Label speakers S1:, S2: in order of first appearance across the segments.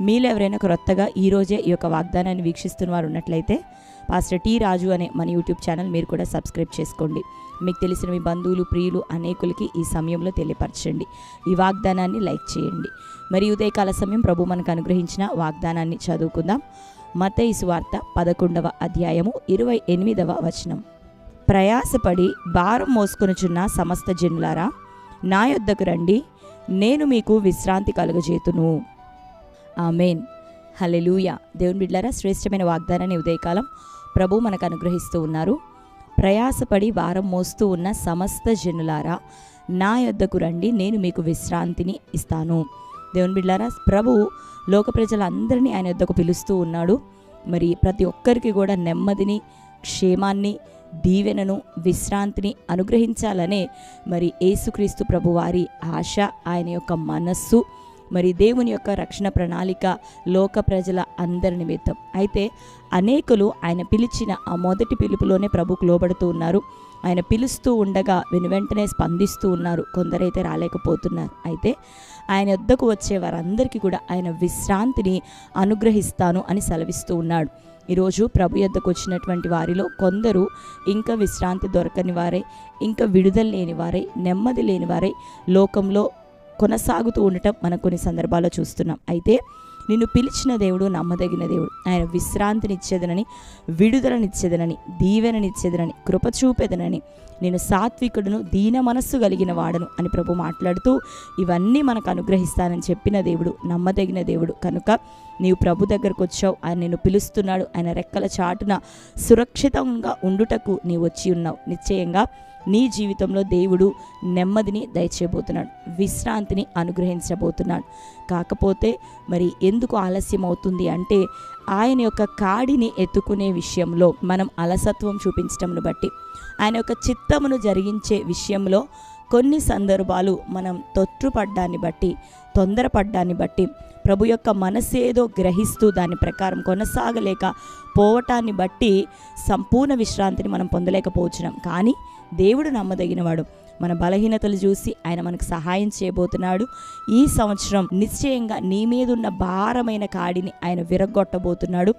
S1: మీలో ఎవరైనా క్రొత్తగా ఈరోజే ఈ యొక్క వాగ్దానాన్ని వీక్షిస్తున్న వారు ఉన్నట్లయితే పాస్టర్ టీ రాజు అనే మన యూట్యూబ్ ఛానల్ మీరు కూడా సబ్స్క్రైబ్ చేసుకోండి. మీకు తెలిసిన మీ బంధువులు ప్రియులు అనేకులకి ఈ సమయంలో తెలియపరచండి. ఈ వాగ్దానాన్ని లైక్ చేయండి. మరి ఉదయకాల సమయం ప్రభు మనకు అనుగ్రహించిన వాగ్దానాన్ని చదువుకుందాం. మతయి సువార్త పదకొండవ అధ్యాయము ఇరవై ఎనిమిదవ వచనం. ప్రయాసపడి భారం మోసుకొనుచున్న సమస్త జనులారా నా యొద్దకు రండి. నేను మీకు విశ్రాంతి కలుగజేతును. ఆమెన్. హలెలూయ దేవుని బిడ్లారా శ్రేష్టమైన వాగ్దానాన్ని ఉదయకాలం ప్రభు మనకు అనుగ్రహిస్తూ ఉన్నారు. ప్రయాసపడి వారం మోస్తూ ఉన్న సమస్త జనులారా నా యొద్దకు రండి నేను మీకు విశ్రాంతిని ఇస్తాను. దేవుని బిడ్లారా ప్రభు లోక ప్రజలందరినీ ఆయన యొద్దకు పిలుస్తూ ఉన్నాడు. మరి ప్రతి ఒక్కరికి కూడా నెమ్మదిని క్షేమాన్ని దీవెనను విశ్రాంతిని అనుగ్రహించాలనే మరి యేసుక్రీస్తు ప్రభువారి ఆశ ఆయన యొక్క మనస్సు మరి దేవుని యొక్క రక్షణ ప్రణాళిక లోక ప్రజల అందరి నిమిత్తం. అయితే అనేకులు ఆయన పిలిచిన ఆ మొదటి పిలుపులోనే ప్రభుకు లోబడుతూ ఉన్నారు. ఆయన పిలుస్తూ ఉండగా వెను వెంటనే స్పందిస్తూ ఉన్నారు. కొందరైతే రాలేకపోతున్నారు. అయితే ఆయన వద్దకు వచ్చే వారందరికీ కూడా ఆయన విశ్రాంతిని అనుగ్రహిస్తాను అని సెలవిస్తూ ఉన్నాడు. ఈరోజు ప్రభు యొద్దకు వచ్చినటువంటి వారిలో కొందరు ఇంకా విశ్రాంతి దొరకని వారై ఇంకా విడుదల లేని వారై నెమ్మది లేని వారే లోకంలో కొనసాగుతూ ఉండటం మనం కొన్ని సందర్భాల్లో చూస్తున్నాం. అయితే నిన్ను పిలిచిన దేవుడు నమ్మదగిన దేవుడు ఆయన విశ్రాంతినిచ్చేదనని విడుదలనిచ్చేదనని దీవెననిచ్చేదనని కృప చూపేదనని నేను సాత్వికుడును దీన మనస్సు కలిగిన వాడను అని ప్రభు మాట్లాడుతూ ఇవన్నీ మనకు అనుగ్రహిస్తానని చెప్పిన దేవుడు నమ్మదగిన దేవుడు. కనుక నీవు ప్రభు దగ్గరకు వచ్చావు. ఆయన నిన్ను పిలుస్తున్నాడు. ఆయన రెక్కల చాటున సురక్షితంగా ఉండుటకు నీవు వచ్చి ఉన్నావు. నిశ్చయంగా నీ జీవితంలో దేవుడు నెమ్మదిని దయచేయబోతున్నాడు. విశ్రాంతిని అనుగ్రహించబోతున్నాడు. కాకపోతే మరి ఎందుకు ఆలస్యం అవుతుంది అంటే ఆయన యొక్క కాడిని ఎత్తుకునే విషయంలో మనం అలసత్వం చూపించటంను బట్టి ఆయన యొక్క చిత్తమును జరిగించే విషయంలో కొన్ని సందర్భాలు మనం తొట్టుపడ్డాన్ని బట్టి తొందరపడ్డాన్ని బట్టి ప్రభు యొక్క మనసేదో గ్రహిస్తూ దాని ప్రకారం కొనసాగలేక పోవటాన్ని బట్టి సంపూర్ణ విశ్రాంతిని మనం పొందలేకపోవచ్చున్నాం కానీ దేవుడు నమ్మదగినవాడు. మన బలహీనతలు చూసి ఆయన మనకు సహాయం చేయబోతున్నాడు. ఈ సంవత్సరం నిశ్చయంగా నీ మీద ఉన్న భారమైన కాడిని ఆయన విరగొట్టబోతున్నాడు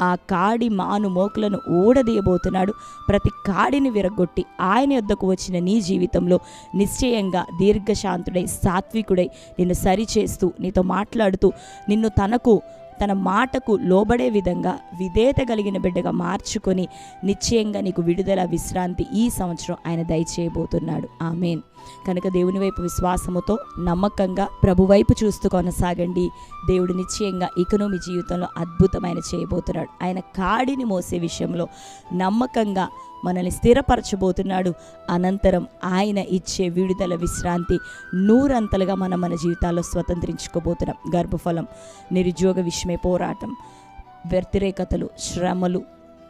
S1: ఆ కాడి మాను మోకులను ఊడదీయబోతున్నాడు. ప్రతి కాడిని విరగొట్టి ఆయన యొద్దకు వచ్చిన నీ జీవితంలో నిశ్చయంగా దీర్ఘశాంతుడై సాత్వికుడై నిన్ను సరిచేస్తూ నీతో మాట్లాడుతూ నిన్ను తనకు తన మాటకు లోబడే విధంగా విధేయత కలిగిన బిడ్డగా మార్చుకొని నిశ్చయంగా నీకు విడుదల విశ్రాంతి ఈ సంవత్సరం ఆయన దయచేయబోతున్నాడు. ఆమెన్. కనుక దేవుని వైపు విశ్వాసముతో నమ్మకంగా ప్రభు వైపు చూస్తూ కొనసాగండి. దేవుడు నిశ్చయంగా ఇకను మీ జీవితంలో అద్భుతమైన చేయబోతున్నాడు. ఆయన కాడిని మోసే విషయంలో నమ్మకంగా మనల్ని స్థిరపరచబోతున్నాడు. అనంతరం ఆయన ఇచ్చే విడుదల విశ్రాంతి నూరంతలుగా మనం మన జీవితాల్లో స్వతంత్రించుకోబోతున్నాం. గర్భఫలం నిరుద్యోగ విషయమే పోరాటం వ్యతిరేకతలు శ్రమలు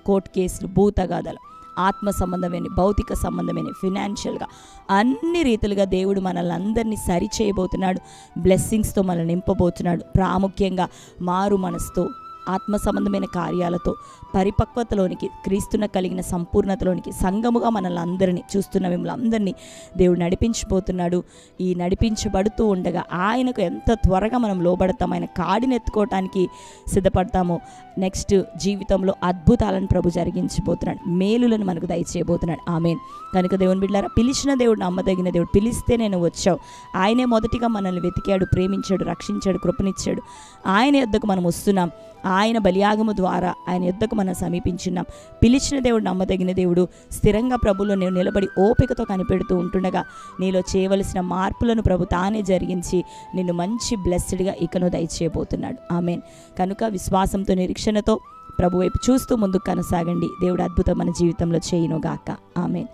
S1: కోర్టు కేసులు భూతగాథలు. ఆత్మ సంబంధమైన భౌతిక సంబంధమైన ఫినాన్షియల్గా అన్ని రీతిలుగా దేవుడు మనల్ని అందరినీ సరి చేయబోతున్నాడు. బ్లెస్సింగ్స్తో మనల్ని నింపబోతున్నాడు. ప్రాముఖ్యంగా మారు మనసుతో ఆత్మ సంబంధమైన కార్యాలతో పరిపక్వతలోనికి క్రీస్తున కలిగిన సంపూర్ణతలోనికి సంఘముగా మనల్ని అందరినీ చూస్తున్న మిమ్మల్ని అందరినీ దేవుడు నడిపించిపోతున్నాడు ఈ నడిపించబడుతూ ఉండగా ఆయనకు ఎంత త్వరగా మనం లోబడతాం ఆయన కాడిని ఎత్తుకోవటానికి సిద్ధపడతామో నెక్స్ట్ జీవితంలో అద్భుతాలను ప్రభు జరిగించబోతున్నాడు. మేలులను మనకు దయచేయబోతున్నాడు. ఆమెన్. కనుక దేవుని బిడ్డారా పిలిచిన దేవుడు నమ్మదగిన దేవుడు పిలిస్తే నేను వచ్చావు. ఆయనే మొదటిగా మనల్ని వెతికాడు ప్రేమించాడు రక్షించాడు కృపనిచ్చాడు. ఆయన యొద్దకు మనం వస్తున్నాం. ఆయన బలియాగము ద్వారా ఆయన యుద్ధకు మనం సమీపించున్నాం. పిలిచిన దేవుడు నమ్మదగిన దేవుడు స్థిరంగా ప్రభులో నేను నిలబడి ఓపికతో కనిపెడుతూ ఉంటుండగా నీలో చేయవలసిన మార్పులను ప్రభు తానే జరిగించి నిన్ను మంచి బ్లెస్డ్గా ఇకను దయచేయబోతున్నాడు. ఆమెన్. కనుక విశ్వాసంతో నిరీక్షణతో ప్రభు వైపు చూస్తూ ముందుకు కొనసాగండి. దేవుడు అద్భుతం మన జీవితంలో చేయనుగాక. ఆమెన్.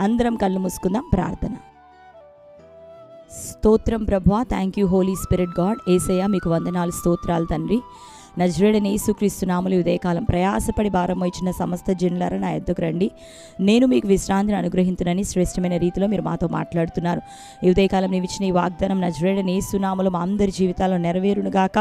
S1: అందరం కళ్ళు మూసుకుందాం ప్రార్థన. స్తోత్రం ప్రభా thank you Holy Spirit God Yesayya మీకు వందనాలు స్తోత్రాలు తండ్రి. నజరేడని యేసుక్రీస్తు నాములు ఈ ఉదయకాలం ప్రయాసపడి భారం ఇచ్చిన సమస్త జనులారా నా ఎద్దుకు రండి. నేను మీకు విశ్రాంతిని అనుగ్రహించునని శ్రేష్టమైన రీతిలో మీరు మాతో మాట్లాడుతున్నారు. ఈ ఉదయకాలం నీవు ఇచ్చిన ఈ వాగ్దానం నజరేడని యేసునామలు మా అందరి జీవితాల్లో నెరవేరునుగాక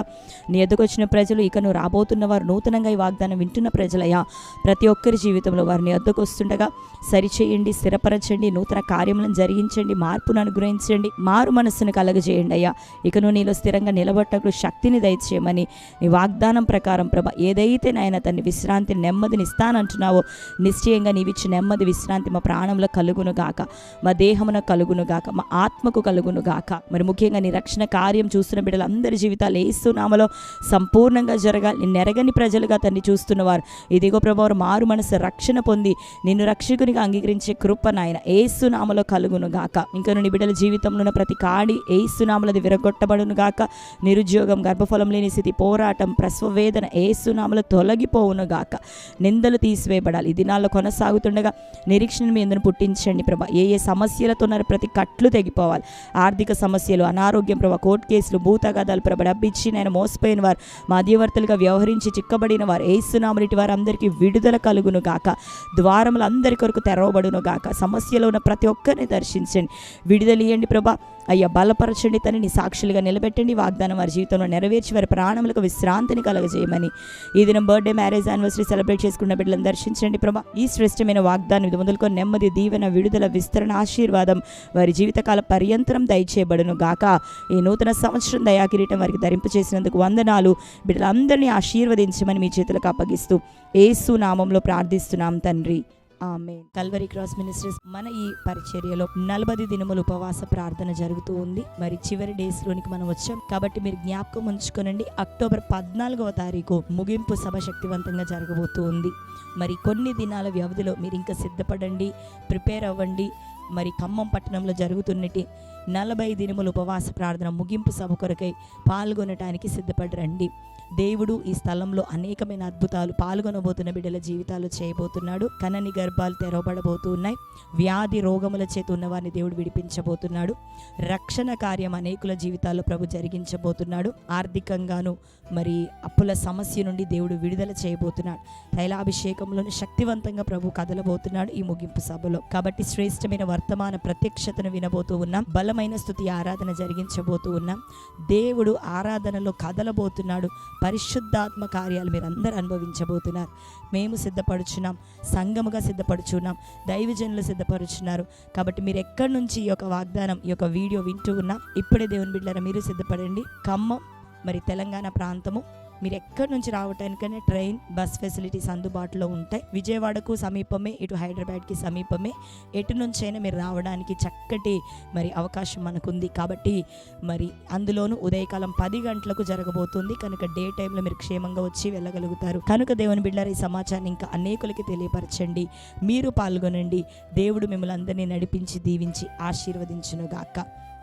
S1: నీ ఎద్దుకు వచ్చిన ప్రజలు ఇకను రాబోతున్న వారు నూతనంగా ఈ వాగ్దానం వింటున్న ప్రజలయ్యా. ప్రతి ఒక్కరి జీవితంలో వారిని ఎద్దుకు వస్తుండగా సరిచేయండి స్థిరపరచండి నూతన కార్యములను జరిగించండి మార్పును అనుగ్రహించండి మారు మనస్సును కలగజేయండి అయ్యా. ఇకను నీలో స్థిరంగా నిలబట్టకు శక్తిని దయచేయమని నీ వాగ్దానం ప్రకారం ప్రభ ఏదైతే నాయన తన్ని విశ్రాంతి నెమ్మదిని ఇస్తానంటున్నావో నిశ్చయంగా నీవిచ్చి నెమ్మది విశ్రాంతి మా ప్రాణంలో కలుగును గాక. మా దేహమున కలుగును గాక. మా ఆత్మకు కలుగును గాక. మరి ముఖ్యంగా నీ రక్షణ కార్యం చూస్తున్న బిడ్డలందరి జీవితాలు ఏస్తున్నామలో సంపూర్ణంగా జరగాలి. నెరగని ప్రజలుగా తన్ని చూస్తున్నవారు. ఇదిగో ప్రభావం మారు మనసు రక్షణ పొంది నిన్ను రక్షకునిగా అంగీకరించే కృప నాయన ఏసునామలో కలుగును గాక. ఇంకా నీ బిడ్డల జీవితంలో ఉన్న ప్రతి కాడి ఏసునామలది విరగొట్టబడును గాక. నిరుద్యోగం గర్భఫలం లేని స్థితి పోరాటం ప్రసవ ఏసునామలు తొలగిపోవును గాక. నిందలు తీసివేయబడాలి. ఈ దినాల్లో కొనసాగుతుండగా నిరీక్షణ మీ అందరూ పుట్టించండి ప్రభా. ఏ ఏ సమస్యలతో ఉన్నారు ప్రతి కట్లు తెగిపోవాలి. ఆర్థిక సమస్యలు అనారోగ్యం ప్రభా కోర్టు కేసులు భూతగాదాలు ప్రభ డబ్బిచ్చి నేను మోసపోయిన వారు మధ్యవర్తులుగా వ్యవహరించి చిక్కబడిన వారు ఏసునామలు ఇటు వారు అందరికీ విడుదల కలుగును గాక. ద్వారములు అందరి కొరకు తెరవబడును గాక. సమస్యలో ఉన్న ప్రతి ఒక్కరిని దర్శించండి. విడుదల ఇవ్వండి ప్రభా. అయ్యా బలపరచండి తనని సాక్షులుగా నిలబెట్టండి. వాగ్దానం వారి జీవితంలో నెరవేర్చి వారి ప్రాణములకు విశ్రాంతిని కలగజేయమని. ఈ దినం బర్త్డే మ్యారేజ్ యానివర్సరీ సెలబ్రేట్ చేసుకున్న బిడ్డలను దర్శించండి ప్రభా. ఈ శ్రేష్టమైన వాగ్దానం ఇది మొదలుకొని నెమ్మది దీవెన విడుదల విస్తరణ ఆశీర్వాదం వారి జీవితకాల పర్యంతరం దయచేయబడును గాక. ఈ నూతన సంవత్సరం దయాకిరీటం వారికి ధరింపు చేసినందుకు వందనాలు. బిడ్డలందరినీ ఆశీర్వదించమని మీ చేతులకు అప్పగిస్తూ ఏసు నామంలో ప్రార్థిస్తున్నాం తండ్రి. ఆమె కల్వరి క్రాస్ మినిస్టర్స్ మన ఈ పరిచర్యలో నలభై దినములు ఉపవాస ప్రార్థన జరుగుతూ ఉంది. మరి చివరి డేస్ లోనికి మనం వచ్చాం. కాబట్టి మీరు జ్ఞాపకం ఉంచుకోనండి. అక్టోబర్ పద్నాలుగవ తారీఖు ముగింపు సభ శక్తివంతంగా జరగబోతూ ఉంది. మరి కొన్ని దినాల వ్యవధిలో మీరు ఇంకా సిద్ధపడండి ప్రిపేర్ అవ్వండి. మరి ఖమ్మం పట్టణంలో జరుగుతున్నటి నలభై దినముల ఉపవాస ప్రార్థన ముగింపు సభ కొరకై పాల్గొనటానికి సిద్ధపడరండి దేవుడు ఈ స్థలంలో అనేకమైన అద్భుతాలు పాల్గొనబోతున్న బిడ్డల జీవితాలు చేయబోతున్నాడు. కనని గర్భాలు తెరవబడబోతున్నాయి వ్యాధి రోగముల చేత ఉన్నవారిని దేవుడు విడిపించబోతున్నాడు. రక్షణ కార్యం అనేకుల జీవితాల్లో ప్రభు జరిగించబోతున్నాడు. ఆర్థికంగాను మరి అప్పుల సమస్య నుండి దేవుడు విడుదల చేయబోతున్నాడు. తైలాభిషేకంలోని శక్తివంతంగా ప్రభు కదలబోతున్నాడు ఈ ముగింపు సభలో. కాబట్టి శ్రేష్టమైన వర్తమాన ప్రత్యక్షతను వినబోతూ ఉన్నాం. బలమైన స్థుతి ఆరాధన జరిగించబోతూ ఉన్నాం. దేవుడు ఆరాధనలో కదలబోతున్నాడు. పరిశుద్ధాత్మ కార్యాలు మీరు అందరూ అనుభవించబోతున్నారు. మేము సిద్ధపడుచున్నాం సంఘముగా సిద్ధపడుచున్నాం దైవజనులు సిద్ధపరుచున్నారు కాబట్టి మీరు ఎక్కడి నుంచి ఈ యొక్క వాగ్దానం ఈ యొక్క వీడియో వింటూ ఉన్నా ఇప్పుడే దేవుని బిడ్డలారా మీరు సిద్ధపడండి. ఖమ్మం మరి తెలంగాణ ప్రాంతము మీరు ఎక్కడి నుంచి రావటానికైనా ట్రైన్ బస్ ఫెసిలిటీస్ అందుబాటులో ఉంటాయి. విజయవాడకు సమీపమే ఇటు హైదరాబాద్కి సమీపమే. ఎటు నుంచైనా మీరు రావడానికి చక్కటి మరి అవకాశం మనకుంది. కాబట్టి మరి అందులోనూ ఉదయకాలం పది గంటలకు జరగబోతుంది. కనుక డే టైంలో మీరు క్షేమంగా వచ్చి వెళ్ళగలుగుతారు. కనుక దేవుని బిడ్డారు ఈ సమాచారాన్ని ఇంకా అనేకులకి తెలియపరచండి. మీరు పాల్గొనండి. దేవుడు మిమ్మల్ని అందరినీ నడిపించి దీవించి ఆశీర్వదించునుగాక.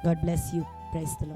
S1: God bless you ప్రైస్తలో